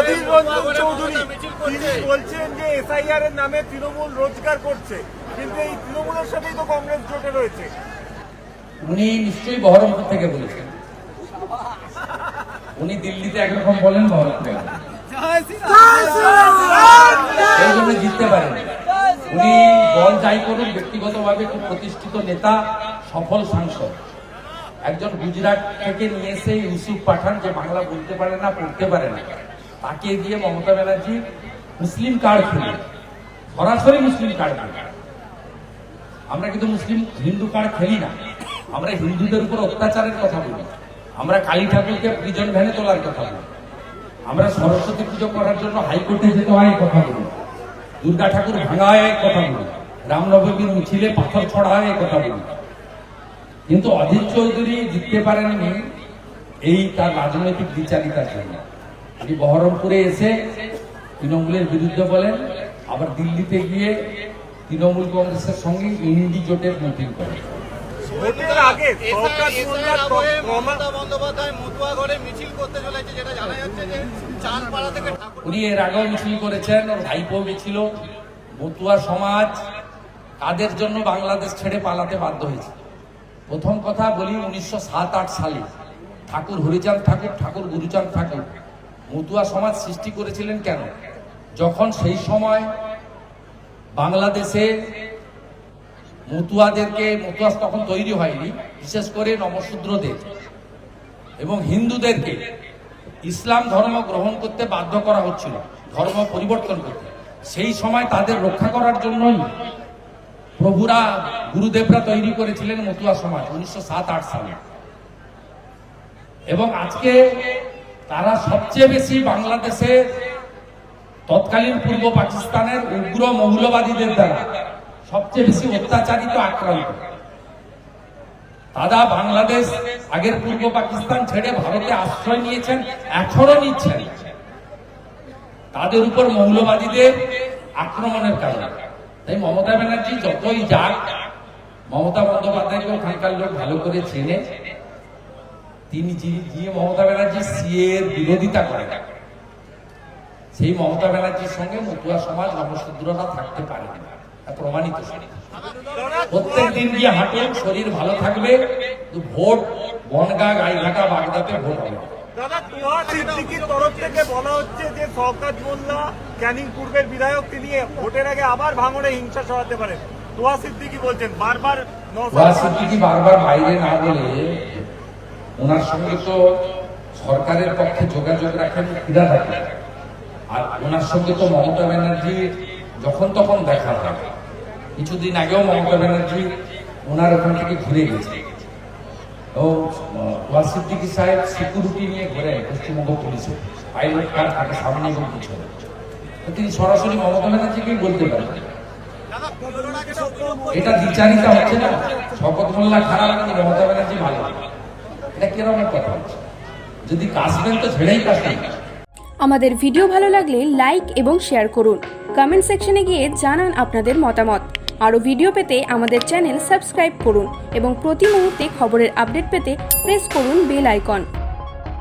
অধীর রঞ্জন চৌধুরী। তিনি বলছেন যে এসআইআর এর নামে তৃণমূল রোজগার করছে, কিন্তু এই তৃণমূলের সাথেই তো কংগ্রেস জোটে রয়েছে। উনি নিশ্চয়ই বহরমপুর থেকে বলেছেন। উনি দিল্লিতে একরকম বলেন, বহরমপুরে জিততে পারেন। উনি দল যাই করুন ব্যক্তিগতভাবে খুব প্রতিষ্ঠিত নেতা, সফল সাংসদ। একজন গুজরাট থেকে নিয়ে এসে ইউসুফ পাঠান যে বাংলা বলতে পারে না, পড়তে পারে না। তাকে দিয়ে মমতা ব্যানার্জি মুসলিম কার্ড খেলে সরাসরি মুসলিম কার্ড খেলে আমরা কিন্তু মুসলিম হিন্দু কার্ড খেলি না। আমরা হিন্দুদের উপর অত্যাচারের কথা বলি। আমরা কালী ঠাকুরকে প্রিজন ভ্যানে তোলার কথা বলি। আমরা সরস্বতী পুজো করার জন্য হাইকোর্টে যেতে হয় কথা বলি। দুর্গা ঠাকুর ভাঙা হয় কথা বলি। রামনবমীর মিছিলে পাথর ছড়া হয় কথা বলি। কিন্তু অধীর চৌধুরী জিততে পারেননি এই তার রাজনৈতিক বিচারিতার জন্য। উনি বহরমপুরে এসে তৃণমূলের বিরুদ্ধে বলেন আবার দিল্লিতে গিয়ে তৃণমূল কংগ্রেসের সঙ্গে ইন্ডি জোটের মিটিং করেন। মিছিল করতে চলেছে যেটা জানা যাচ্ছে যে চাঁদপাড়া থেকে ঠাকুর উনি এর আগেও মিছিল করেছেন ওর ভাইপো গেছিল মতুয়া সমাজ কাদের জন্য বাংলাদেশ ছেড়ে পালাতে বাধ্য হয়েছে? প্রথম কথা বলি উনিশশো সাত আট সালে ঠাকুর হরিচাঁদ ঠাকুর ঠাকুর গুরুচাঁদ ঠাকুর মতুয়া সমাজ সৃষ্টি করেছিলেন কেন? যখন সেই সময় বাংলাদেশে মতুয়াদেরকে, মতুয়া তখন তৈরি হয়নি, বিশেষ করে নমশূদ্রদের এবং হিন্দুদেরকে ইসলাম ধর্ম গ্রহণ করতে বাধ্য করা হচ্ছিল, ধর্ম পরিবর্তন করতে। সেই সময় তাদের রক্ষা করার জন্যই প্রভুরা গুরুদেবরা তৈরি করেছিলেন মতুয়া সমাজ, উনিশশো সাত আট সালে। এবং আজকে তারা সবচেয়ে বেশি বাংলাদেশে তৎকালীন পূর্ব পাকিস্তানের উগ্র মৌলবাদীদের দ্বারা সবচেয়ে বেশি অত্যাচারিত, আক্রান্ত। দাদা বাংলাদেশ আগের পূর্ব পাকিস্তান ছেড়ে ভারতে আশ্রয় নিয়েছেন এখনও নিচ্ছেন। তাদের উপর মৌলবাদীদের আক্রমণের কারণে। তাই মমতা ব্যানার্জি যতই যাক, মমতা বন্দ্যোপাধ্যায়কে ওখানকার লোক ভালো করে চেনে। তিনি যিনি মমতা ব্যানার্জি সিএ এর বিরোধিতা করেন সেই মমতা ব্যানার্জির সঙ্গে মতুয়া সমাজ নবশূদ্ররা থাকতে পারে না প্রমাণিত প্রত্যেক দিন গিয়ে হাঁটুন শরীর ভালো থাকবে ভোট বনগা গাইঘাটা বাগদাতে ভোট হবে। দাদা তুয়া সিদ্দিকির তরফ থেকে বলা হচ্ছে যে শওকাত মোল্লা ক্যানিং পূর্বের বিধায়ক তিনি ভোটের আগে আবার ভাঙড়ে হিংসা সরাতে পারেন। সিদ্দিকি বলছেন বারবার নওশাদ সিদ্দিকি বারবার বাইরে না বলে ওনার সঙ্গে তো সরকারের পক্ষে যোগাযোগ রাখেন ফিরা থাকে। আর ওনার সঙ্গে তো মমতা ব্যানার্জি যখন তখন দেখা হয়। কিছুদিন আগেও মমতা ব্যানার্জি ওনার ওখান থেকে ঘুরে গেছে। ও ওয়াজ সাহেব সিকিউরিটি নিয়ে ঘুরে পশ্চিমবঙ্গ পুলিশে। পাইলট কার থাকে সামনে এবং পিছনে তিনি সরাসরি মমতা ব্যানার্জিকেই বলতে পারেন। এটা দ্বিচারিতা হচ্ছে না? শপথ মোল্লা খারাপ নাকি মমতা ব্যানার্জি ভালো। এটা কীরকম কথা। যদি কাশবেন তো ছেড়েই কাশবেন আমাদের ভিডিও ভালো লাগলে লাইক এবং শেয়ার করুন। কমেন্ট সেকশনে গিয়ে জানান আপনাদের মতামত। আরও ভিডিও পেতে আমাদের চ্যানেল সাবস্ক্রাইব করুন এবং প্রতি মুহূর্তে খবরের আপডেট পেতে প্রেস করুন বেল আইকন